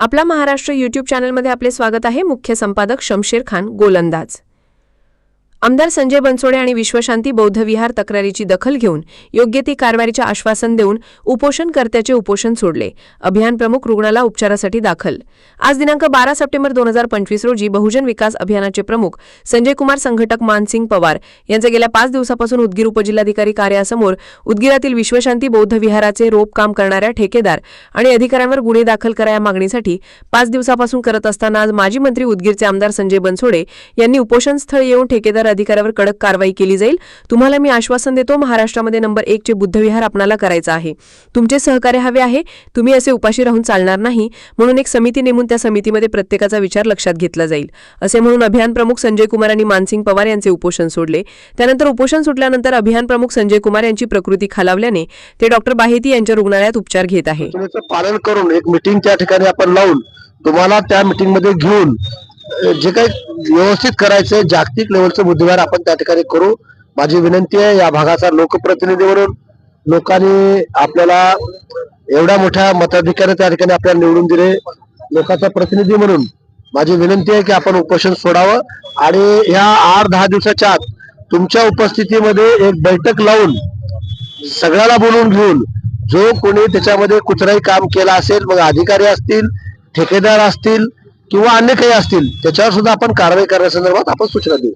आपला महाराष्ट्र यूट्यूब चॅनलमध्ये आपले स्वागत आहे. मुख्य संपादक शमशेर खान गोलंदाज. आमदार संजय बनसोडे आणि विश्वशांती बौद्ध विहार तक्रारीची दखल घेऊन योग्य ती कारवाईचे आश्वासन देऊन उपोषणकर्त्याचे उपोषण सोडले. अभियान प्रमुख रुग्णाला उपचारासाठी दाखल. आज दिनांक बारा सप्टेंबर दोन हजार पंचवीस रोजी बहुजन विकास अभियानाचे प्रमुख संजय कुमार संघटक मानसिंग पवार यांचे गेल्या पाच दिवसापासून उदगीर उपजिल्हाधिकारी कार्यासमोर उदगीरातील विश्वशांती बौद्ध विहाराचे रोप काम करणाऱ्या ठेकेदार आणि अधिकाऱ्यांवर गुन्हे दाखल करा या मागणीसाठी पाच दिवसापासून करत असताना आज माजी मंत्री उदगीरचे आमदार संजय बनसोडे यांनी उपोषणस्थळ येऊन ठेकेदार अधिकाऱ्यावर कडक कारवाई केली जाईल. तुम्हाला मी आश्वासन देतो महाराष्ट्रामध्ये नंबर एकचे बुद्धविहार आपणाला करायचं आहे. तुमचे सहकार्य हवे आहे तुम्ही असे उपाशी राहून चालणार नाही म्हणून एक समिती नेमून त्या समितीमध्ये प्रत्येकाचा विचार लक्षात घेतला जाईल. असे म्हणून अभियान प्रमुख संजय कुमार आणि मानसिंग पवार यांचे उपोषण सोडले. त्यानंतर उपोषण सुटल्यानंतर अभियान प्रमुख संजय कुमार यांची प्रकृती खालावल्याने ते डॉक्टर बाहेती यांच्या रुग्णालयात उपचार घेत आहे. पालन करून एक मिटिंग त्या ठिकाणी आपण लावून तुम्हाला त्या मीटिंगमध्ये घेऊन जे काही व्यवस्थित करायचं जागतिक लेवलचं बुद्धिवार आपण त्या ठिकाणी करू. माझी विनंती आहे या भागाचा लोकप्रतिनिधी म्हणून लोकांनी आपल्याला एवढ्या मोठ्या मताधिकारी त्या ठिकाणी आपल्याला निवडून दिले. लोकांचा प्रतिनिधी म्हणून माझी विनंती आहे की आपण उपोषण सोडावं आणि ह्या आठ दहा दिवसाच्या आत तुमच्या उपस्थितीमध्ये एक बैठक लावून सगळ्याला बोलवून घेऊन जो कोणी त्याच्यामध्ये कुठलाही काम केला असेल मग अधिकारी असतील ठेकेदार असतील किंवा अन्य काही असतील त्याच्यावर सुद्धा आपण कारवाई करण्यासंदर्भात आपण सूचना देऊ.